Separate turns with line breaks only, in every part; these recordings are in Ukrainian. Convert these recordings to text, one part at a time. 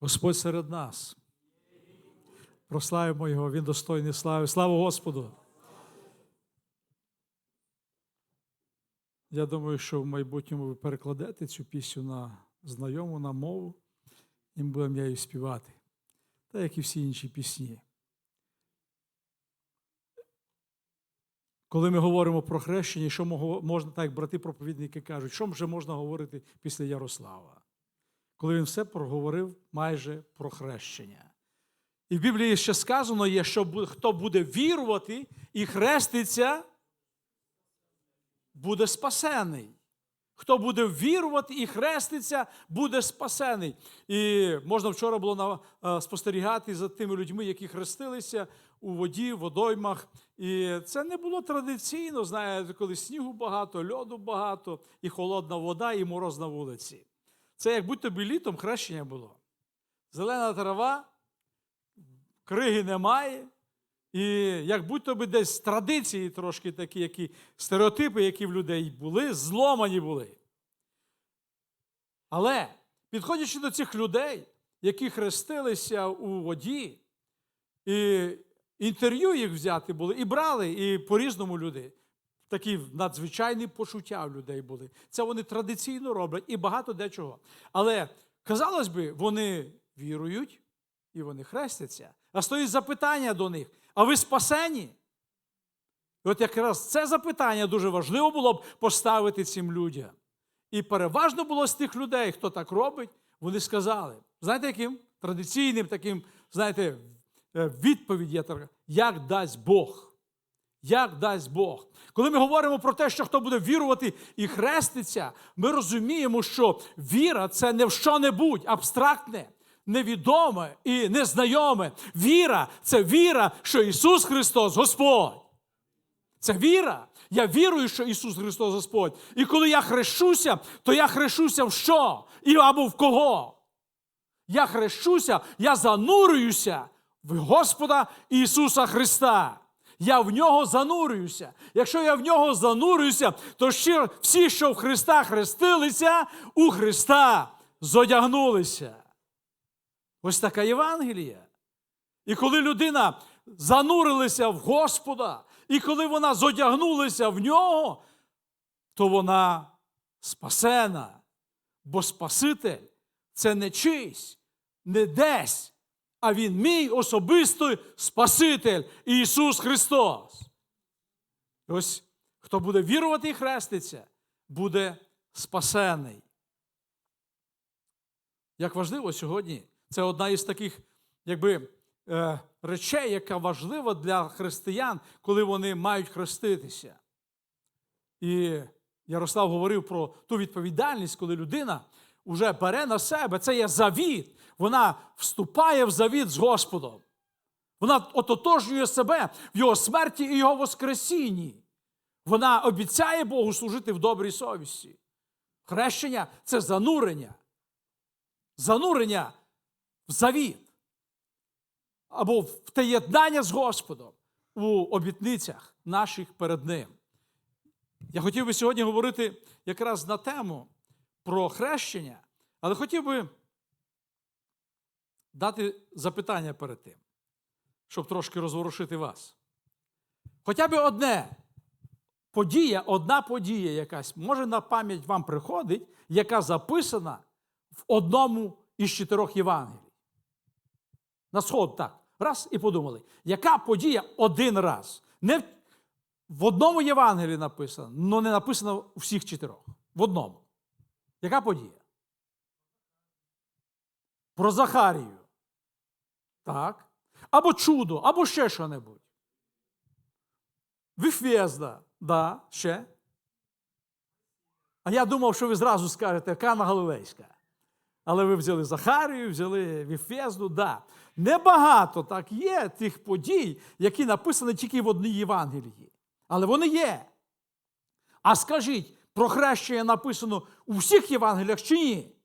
Господь серед нас. Прославимо Його, Він достойний слави. Слава Господу! Я думаю, що в майбутньому ви перекладете цю пісню на знайому на мову, і ми будемо її співати, так як і всі інші пісні. Коли ми говоримо про хрещення, що можна, так як брати-проповідники кажуть, що вже можна говорити після Ярослава? Коли він все проговорив майже про хрещення. І в Біблії ще сказано є, що хто буде вірувати і хреститься, буде спасений. Хто буде вірувати і хреститься, буде спасений. І можна вчора було е, спостерігати за тими людьми, які хрестилися у воді, водоймах. І це не було традиційно, знаєте, коли снігу багато, льоду багато, і холодна вода, і мороз на вулиці. Це як будь тобі літом хрещення було. Зелена трава, криги немає. І як будь-то би десь традиції трошки такі, які стереотипи, які в людей були, зломані були. Але підходячи до цих людей, які хрестилися у воді, і інтерв'ю їх взяти були, і брали, і по-різному люди. Такі надзвичайні почуття в людей були. Це вони традиційно роблять і багато дечого. Але, казалось би, вони вірують і вони хрестяться. А стоїть запитання до них: а ви спасені? І от якраз це запитання дуже важливо було б поставити цим людям. І переважно було з тих людей, хто так робить, вони сказали, знаєте, яким традиційним таким, знаєте, е, відповідь є така, як дасть Бог. Як дасть Бог. Коли ми говоримо про те, що хто буде вірувати і хреститься, ми розуміємо, що віра це не в що-небудь абстрактне, невідоме і незнайоме. Віра це віра, що Ісус Христос Господь. Це віра. Я вірую, що Ісус Христос Господь. І коли я хрещуся, то я хрещуся в що? І або в кого? Я хрещуся, я занурююся в Господа Ісуса Христа. Я в нього занурююся. Якщо я в нього занурююся, то ще всі, що в Христа хрестилися, у Христа зодягнулися. Ось така Євангелія. І коли людина занурилася в Господа, і коли вона зодягнулася в нього, то вона спасена. Бо Спаситель це не чийсь, не десь, а Він мій особистий Спаситель Ісус Христос. І ось хто буде вірувати і хреститься, буде спасений. Як важливо сьогодні, це одна із таких, якби, е, речей, яка важлива для християн, коли вони мають хреститися. І Ярослав говорив про ту відповідальність, коли людина вже бере на себе, це є завіт. Вона вступає в завіт з Господом. Вона ототожнює себе в Його смерті і Його Воскресінні. Вона обіцяє Богу служити в добрій совісті. Хрещення це занурення. Занурення в завіт. Або в те єднання з Господом у обітницях наших перед Ним. Я хотів би сьогодні говорити якраз на тему про хрещення, але хотів би дати запитання перед тим, щоб трошки розворушити вас. Хоча б одне подія, одна подія якась, може на пам'ять вам приходить, яка записана в одному із чотирьох Євангелій. На сход так. Раз і подумали, яка подія один раз? Не в- одному Євангелії написано, але не написано у всіх чотирьох. В одному. Яка подія? Про Захарію. Так. Або чудо, або ще що-небудь. Віфезда. Да, ще. А я думав, що ви зразу скажете Кана Галилейська. Але ви взяли Захарію, взяли Віфезду, да. Небагато так є тих подій, які написані тільки в одній Євангелії. Але вони є. А скажіть, про хрещення написано у всіх Євангеліях чи ні?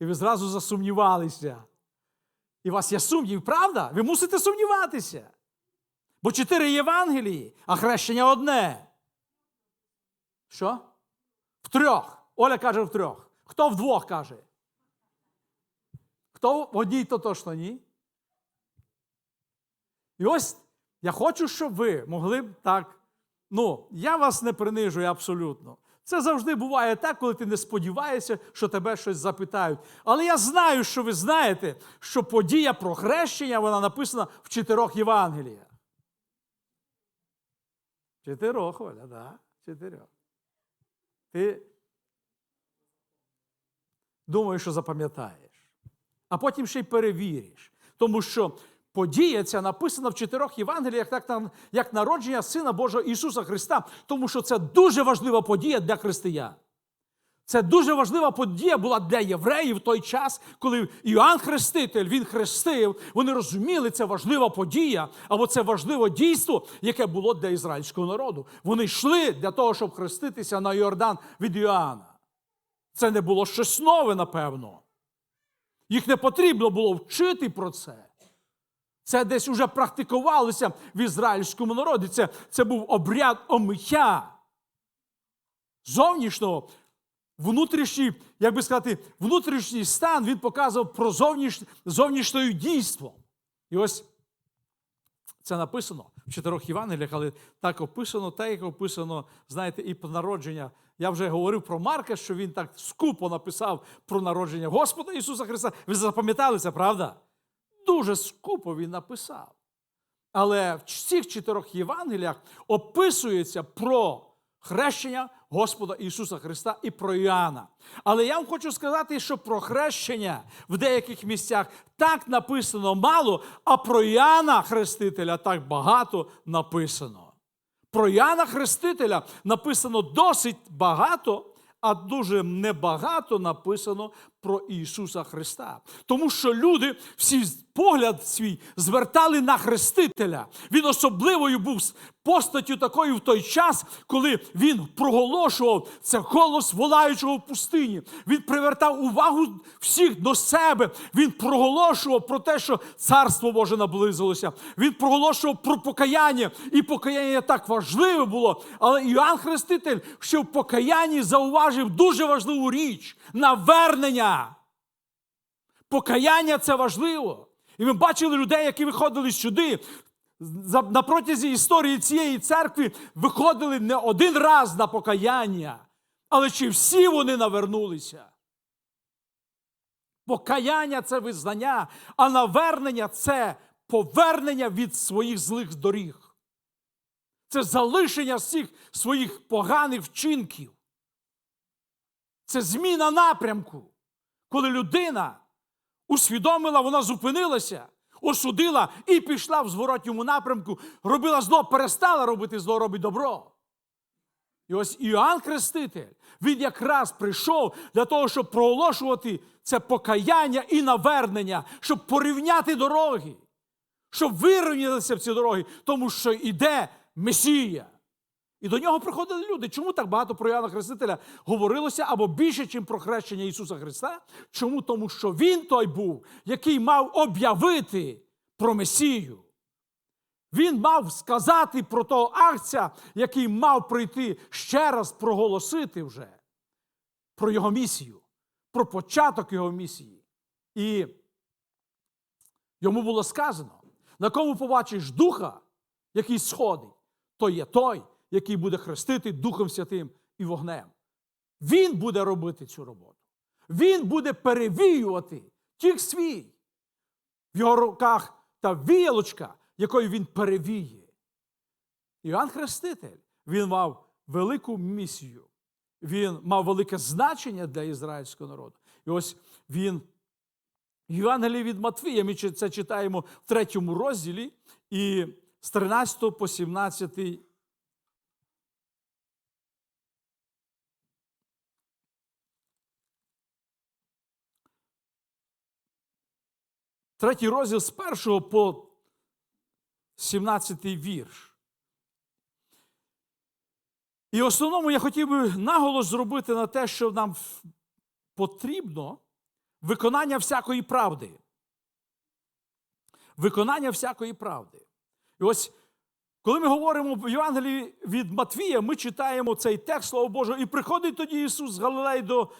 І ви зразу засумнівалися. І у вас є сумнів, правда? Ви мусите сумніватися. Бо чотири Євангелії, а хрещення одне. Що? В трьох. Оля каже в трьох. Хто в двох каже? то в одній, то точно ні. І ось я хочу, щоб ви могли б так. Ну, я вас не принижую абсолютно. Це завжди буває так, коли ти не сподіваєшся, що тебе щось запитають. Але я знаю, що ви знаєте, що подія про хрещення вона написана в чотирьох Євангеліях. Чотирьох, Оля, да, чотирьох. Ти думаю, що запам'ятаєш. А потім ще й перевіриш. Тому що подія ця написана в чотирьох Євангеліях, на- як народження Сина Божого Ісуса Христа, тому що це дуже важлива подія для християн. Це дуже важлива подія була для євреїв в той час, коли Іоанн Хреститель він хрестив. Вони розуміли, це важлива подія, або це важливе дійство, яке було для ізраїльського народу. Вони йшли для того, щоб хреститися на Йордан від Іоанна. Це не було щось нове, напевно. Їх не потрібно було вчити про це. Це десь уже практикувалося в ізраїльському народі. Це, це був обряд омиття зовнішнього, внутрішній, як би сказати, внутрішній стан він показував про зовніш, зовнішньою дійством. І ось це написано в чотирьох Євангеліях, але так описано, так як описано, знаєте, і про народження. Я вже говорив про Марка, що він так скупо написав про народження Господа Ісуса Христа. Ви запам'ятали це, правда? Дуже скупо він написав. Але в цих чотирьох Євангеліях описується про хрещення Господа Ісуса Христа і про Іоанна. Але я вам хочу сказати, що про хрещення в деяких місцях так написано мало, а про Іоанна Хрестителя так багато написано. Про Іоанна Хрестителя написано досить багато, а дуже небагато написано про Ісуса Христа. Тому що люди всі погляд свій звертали на Хрестителя. Він особливою був постаттю такою в той час, коли він проголошував це голос волаючого в пустині. Він привертав увагу всіх до себе. Він проголошував про те, що царство Боже наблизилося. Він проголошував про покаяння, і покаяння так важливе було. Але Іоанн Хреститель ще в покаянні зауважив дуже важливу річ навернення. Покаяння це важливо. І ми бачили людей, які виходили сюди. На протязі історії цієї церкви виходили не один раз на покаяння, але чи всі вони навернулися? Покаяння це визнання, а навернення це повернення від своїх злих доріг. Це залишення всіх своїх поганих вчинків. Це зміна напрямку, коли людина усвідомила, вона зупинилася, осудила і пішла в зворотньому напрямку, робила зло, перестала робити зло, робить добро. І ось Іоанн Хреститель, він якраз прийшов для того, щоб проголошувати це покаяння і навернення, щоб порівняти дороги, щоб вирівнялися в ці дороги, тому що йде Месія. І до нього приходили люди. Чому так багато про Іоанна Хрестителя говорилося або більше, ніж про хрещення Ісуса Христа? Чому? Тому що Він той був, який мав об'явити про Месію. Він мав сказати про того акція, який мав прийти ще раз проголосити вже про його місію, про початок його місії. І йому було сказано: на кому побачиш духа, який сходить, то є той, який буде хрестити Духом Святим і вогнем. Він буде робити цю роботу. Він буде перевіювати тих свій. В його руках та віялочка, якою він перевіє. Іоанн Хреститель, він мав велику місію. Він мав велике значення для ізраїльського народу. І ось він в Євангелії від Матвія, ми це читаємо в третьому розділі, і з 13 по 17 Третій розділ з першого по 17 вірш. І в основному я хотів би наголос зробити на те, що нам потрібно виконання всякої правди. Виконання всякої правди. І ось, коли ми говоримо в Євангелії від Матвія, ми читаємо цей текст Слова Божого, і приходить тоді Ісус з Галилеї до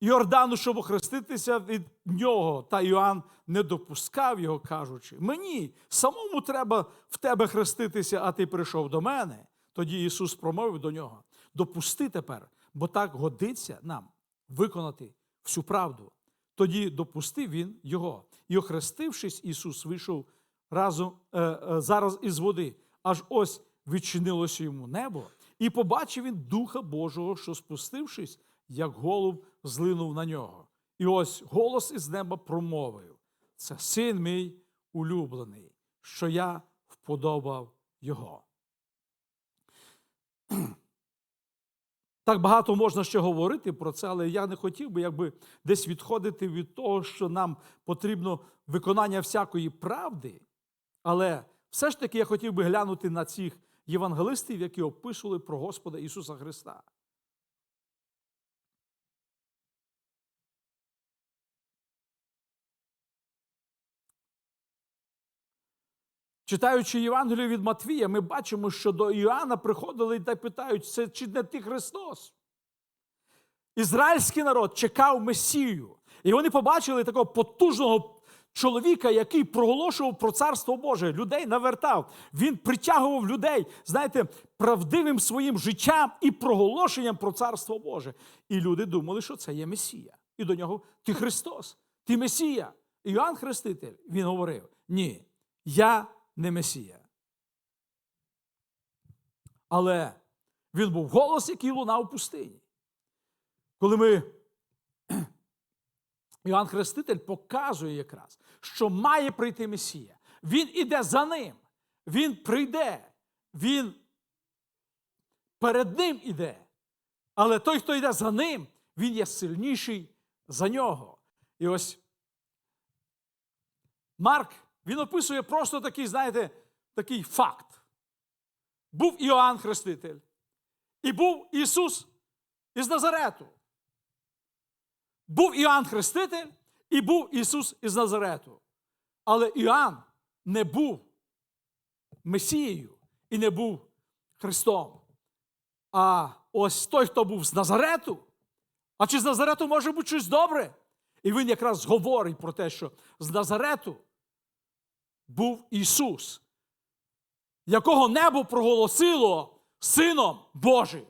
Йордану, щоб охреститися від нього. Та Іоанн не допускав його, кажучи: Мені самому треба в тебе хреститися, а ти прийшов до мене. Тоді Ісус промовив до нього: Допусти тепер, бо так годиться нам виконати всю правду. Тоді допустив він його. І, охрестившись, Ісус вийшов разом е, е, зараз із води. Аж ось відчинилося йому небо, і побачив він Духа Божого, що спустившись, як голуб, злинув на нього. І ось голос із неба промовив: Це син мій улюблений, що я вподобав його. Так багато можна ще говорити про це, але я не хотів би якби десь відходити від того, що нам потрібно виконання всякої правди. Але все ж таки я хотів би глянути на цих євангелистів, які описували про Господа Ісуса Христа. Читаючи Євангелію від Матвія, ми бачимо, що до Іоанна приходили та питають, це чи не ти Христос? Ізраїльський народ чекав Месію. І вони побачили такого потужного чоловіка, який проголошував про царство Боже, людей навертав. Він притягував людей, знаєте, правдивим своїм життям і проголошенням про царство Боже. І люди думали, що це є Месія. І до нього ти Христос, ти Месія. Іоанн Хреститель, він говорив: ні, я не Месія. Але він був голос, який лунав в пустині. Коли ми Іоанн Хреститель показує якраз, що має прийти Месія. Він іде за ним, він прийде, він перед ним іде. Але той, хто йде за ним, він є сильніший за нього. І ось Марк, він описує просто такий, знаєте, такий факт. Був Іоанн Хреститель, і був Ісус із Назарету. Був Іоанн Хреститель і був Ісус із Назарету. Але Іоанн не був Месією і не був Христом. А ось той, хто був з Назарету, а чи з Назарету може бути щось добре? І він якраз говорить про те, що з Назарету був Ісус, якого небо проголосило Сином Божим.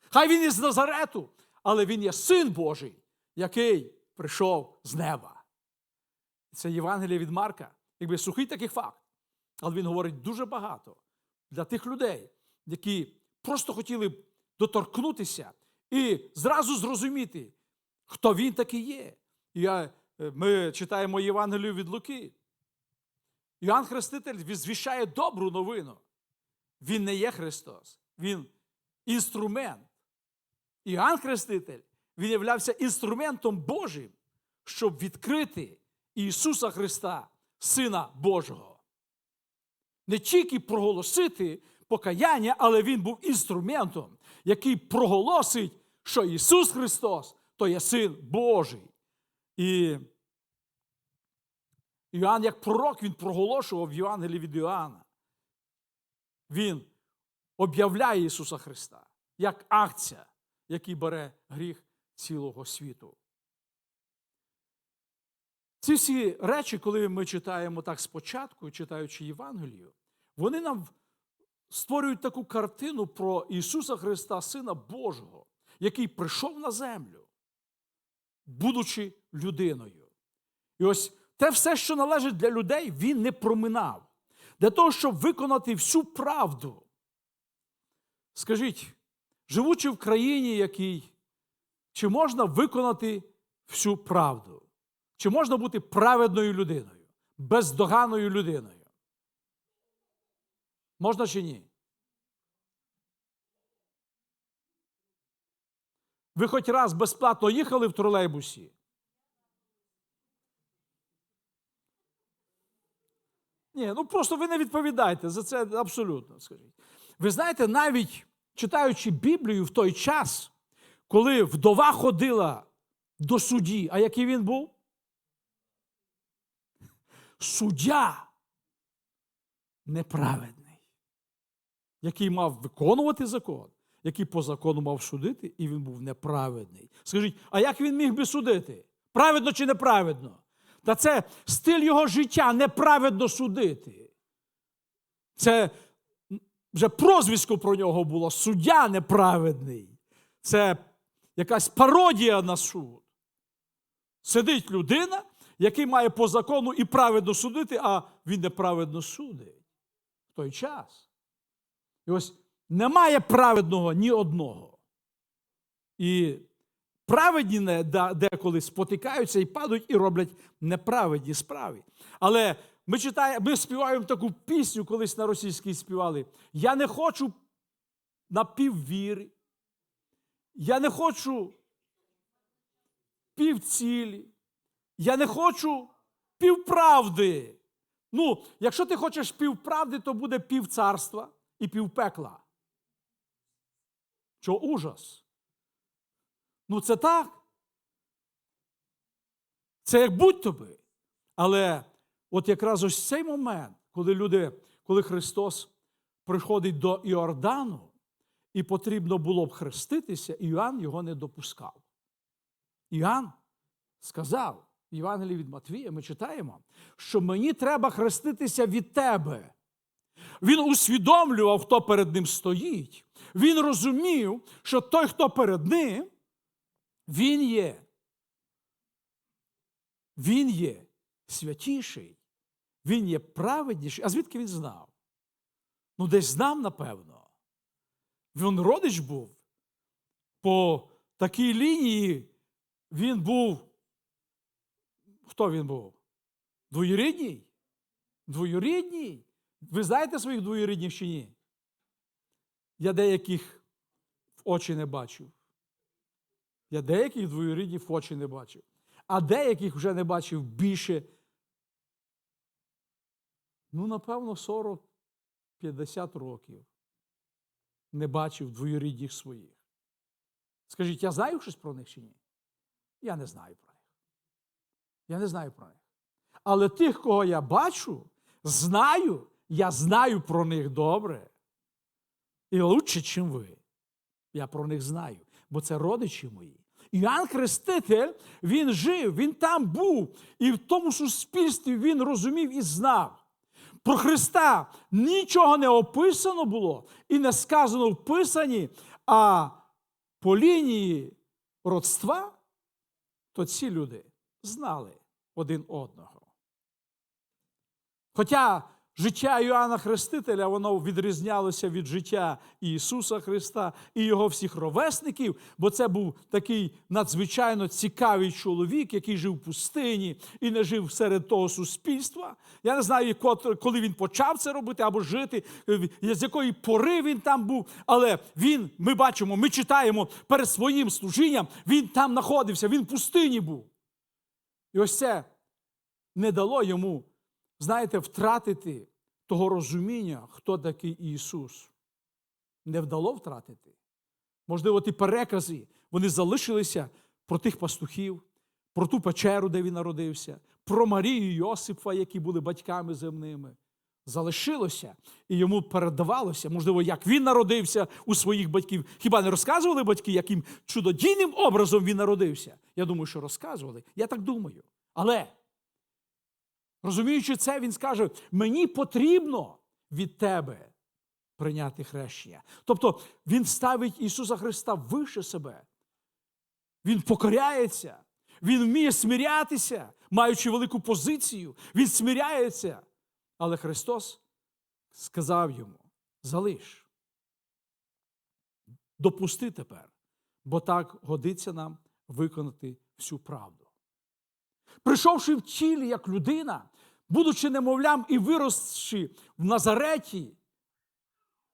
Хай він із Назарету, але він є син Божий який прийшов з неба. Це Євангеліє від Марка, якби сухий такий факт. Але він говорить дуже багато для тих людей, які просто хотіли доторкнутися і зразу зрозуміти, хто він такий є. Я, Ми читаємо Євангелію від Луки. Іоанн Хреститель звіщає добру новину. Він не є Христос, він інструмент. Іоанн Хреститель він являвся інструментом Божим, щоб відкрити Ісуса Христа, Сина Божого. Не тільки проголосити покаяння, але Він був інструментом, який проголосить, що Ісус Христос то є Син Божий. І Іоанн, як пророк, він проголошував в Євангелії від Іоанна. Він об'являє Ісуса Христа як акція, який бере гріх цілого світу. Ці всі речі, коли ми читаємо так спочатку, читаючи Євангелію, вони нам створюють таку картину про Ісуса Христа, Сина Божого, який прийшов на землю, будучи людиною. І ось те все, що належить для людей, Він не проминав. Для того, щоб виконати всю правду. Скажіть, живучи в країні, якій чи можна виконати всю правду? Чи можна бути праведною людиною, бездоганною людиною? Можна чи ні? Ви хоч раз безплатно їхали в тролейбусі? Ні, ну просто ви не відповідаєте за це абсолютно. скажіть. Ви знаєте, навіть читаючи Біблію в той час, коли вдова ходила до судді, а який він був? Суддя неправедний, який мав виконувати закон, який по закону мав судити, і він був неправедний. Скажіть, а як він міг би судити? Праведно чи неправедно? Та це стиль його життя неправедно судити. Це вже прозвисько про нього було суддя неправедний. Це якась пародія на суд. Сидить людина, який має по закону і праведно судити, а він неправедно судить в той час. І ось немає праведного ні одного. І праведні деколи спотикаються і падають, і роблять неправедні справи. Але ми читаємо, ми співаємо таку пісню, колись на російській співали. Я не хочу напіввіри, я не хочу півцілі, я не хочу півправди. Ну, якщо ти хочеш півправди, то буде півцарства і півпекла. Що ужас? Ну, це так. Це як будь-то би. Але от якраз ось цей момент, коли люди, коли Христос приходить до Іордану, і потрібно було б хреститися, Іоанн його не допускав. Іоанн сказав, в Євангелії від Матвія ми читаємо, що мені треба хреститися від тебе. Він усвідомлював, хто перед ним стоїть. Він розумів, що той, хто перед ним, він є. Він є святіший, він є праведніший. А звідки він знав? Ну, десь знав, напевно. Він родич був. По такій лінії він був. Хто він був? Двоюрідній? Двоюрідній? Ви знаєте своїх двоюрідніх чи ні? Я деяких в очі не бачив. Я деяких двоюрідніх в очі не бачив. А деяких вже не бачив більше. Ну, напевно, 40-50 років не бачив двоюрідніх своїх. Скажіть, я знаю щось про них чи ні? Я не знаю про них. Я не знаю про них. Але тих, кого я бачу, знаю, я знаю про них добре. І лучше, чим ви. Я про них знаю, бо це родичі мої. Іоанн Хреститель, він жив, він там був, і в тому суспільстві він розумів і знав. Про Христа нічого не описано було і не сказано в Писанні, а по лінії родства, то ці люди знали один одного. Хоча життя Іоанна Хрестителя воно відрізнялося від життя Ісуса Христа і його всіх ровесників, бо це був такий надзвичайно цікавий чоловік, який жив в пустині і не жив серед того суспільства. Я не знаю, коли він почав це робити або жити, е, з якої пори він там був. Але він, ми бачимо, ми читаємо перед своїм служінням, він там знаходився, він в пустині був. І ось це не дало йому, знаєте, втратити того розуміння, хто такий Ісус. Не вдало втратити. Можливо, ті перекази, вони залишилися про тих пастухів, про ту печеру, де він народився, про Марію і Йосипа, які були батьками земними. Залишилося, і йому передавалося, можливо, як він народився у своїх батьків. Хіба не розказували батьки, яким чудодійним образом він народився? Я думаю, що розказували. Я так думаю. Але, розуміючи це, він скаже: мені потрібно від тебе прийняти хрещення. Тобто він ставить Ісуса Христа вище себе. Він покоряється, він вміє смирятися, маючи велику позицію, він смиряється. Але Христос сказав йому: залиш, допусти тепер, бо так годиться нам виконати всю правду. Прийшовши в тілі як людина, будучи немовлям і виросши в Назареті,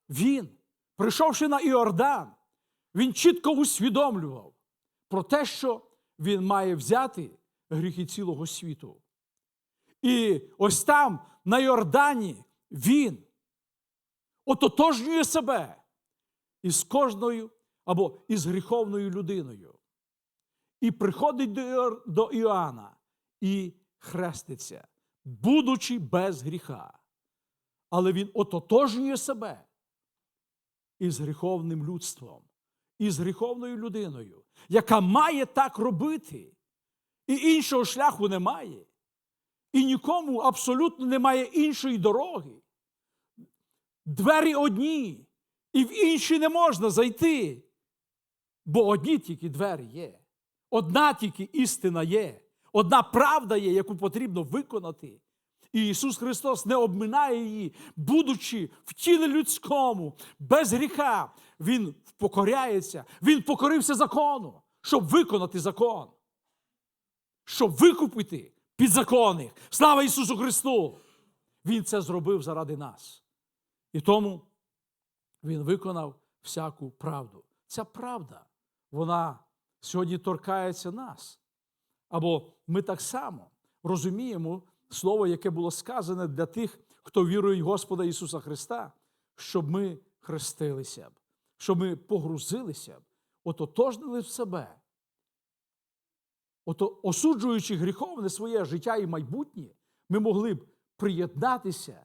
він, прийшовши на Іордан, він чітко усвідомлював про те, що він має взяти гріхи цілого світу. І ось там, на Йордані, він ототожнює себе із кожною або із гріховною людиною. І приходить до Іоанна і хреститься, будучи без гріха. Але він ототожнює себе із гріховним людством. із гріховною людиною, яка має так робити, і іншого шляху немає. І нікому абсолютно немає іншої дороги. Двері одні, і в інші не можна зайти. Бо одні тільки двері є. Одна тільки істина є. Одна правда є, яку потрібно виконати. І Ісус Христос не обминає її, будучи в тілі людському, без гріха. Він покоряється, Він покорився закону, щоб виконати закон, щоб викупити підзаконних. Слава Ісусу Христу! Він це зробив заради нас. І тому Він виконав всяку правду. Ця правда, вона сьогодні торкається нас. Або ми так само розуміємо слово, яке було сказане для тих, хто вірує в Господа Ісуса Христа, щоб ми хрестилися б, щоб ми погрузилися б, ототожнили в себе. Ото, осуджуючи гріховне своє життя і майбутнє, ми могли б приєднатися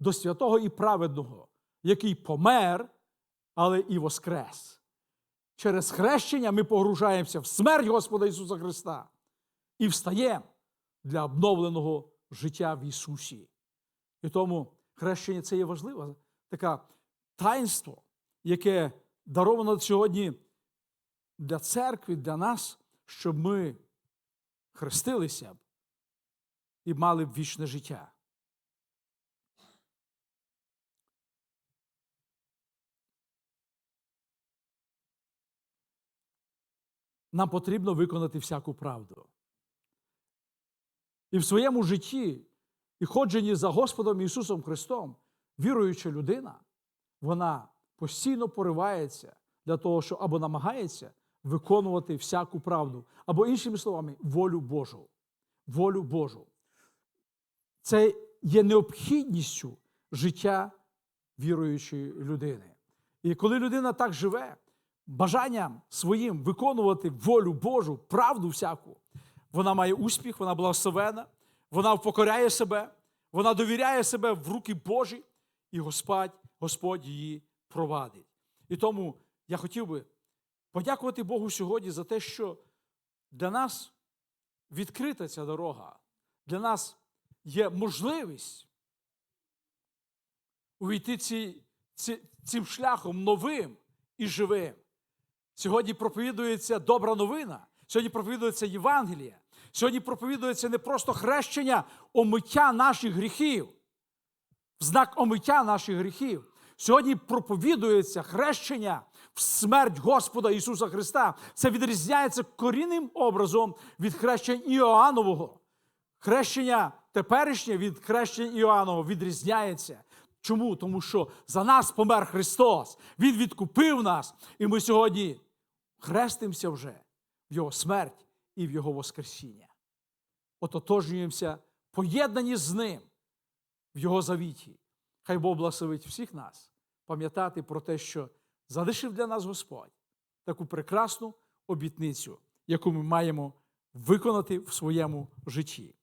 до святого і праведного, який помер, але і воскрес. Через хрещення ми погружаємося в смерть Господа Ісуса Христа і встаємо для обновленого життя в Ісусі. І тому хрещення це є важливе таке таїнство, яке даровано сьогодні для церкви, для нас, щоб ми хрестилися б і мали б вічне життя. Нам потрібно виконати всяку правду. І в своєму житті, і ходженні за Господом Ісусом Христом, віруюча людина, вона постійно поривається для того, що або намагається виконувати всяку правду, або, іншими словами, волю Божу. Волю Божу. Це є необхідністю життя віруючої людини. І коли людина так живе, бажанням своїм виконувати волю Божу, правду всяку, вона має успіх, вона благословена, вона впокоряє себе, вона довіряє себе в руки Божі, і Господь, Господь її провадить. І тому я хотів би подякувати Богу сьогодні за те, що для нас відкрита ця дорога, для нас є можливість увійти ці, ці, цим шляхом новим і живим. Сьогодні проповідується добра новина, сьогодні проповідується Євангеліє, сьогодні проповідується не просто хрещення омиття наших гріхів, знак омиття наших гріхів. Сьогодні проповідується хрещення в смерть Господа Ісуса Христа. Це відрізняється корінним образом від хрещення Іоаннового. Хрещення теперішнє від хрещення Іоаннового відрізняється. Чому? Тому що за нас помер Христос. Він відкупив нас, і ми сьогодні хрестимося вже в Його смерть і в Його Воскресіння. Ототожнюємося, поєднані з Ним в Його завіті. Хай Бог благословить всіх нас пам'ятати про те, що залишив для нас Господь таку прекрасну обітницю, яку ми маємо виконати в своєму житті.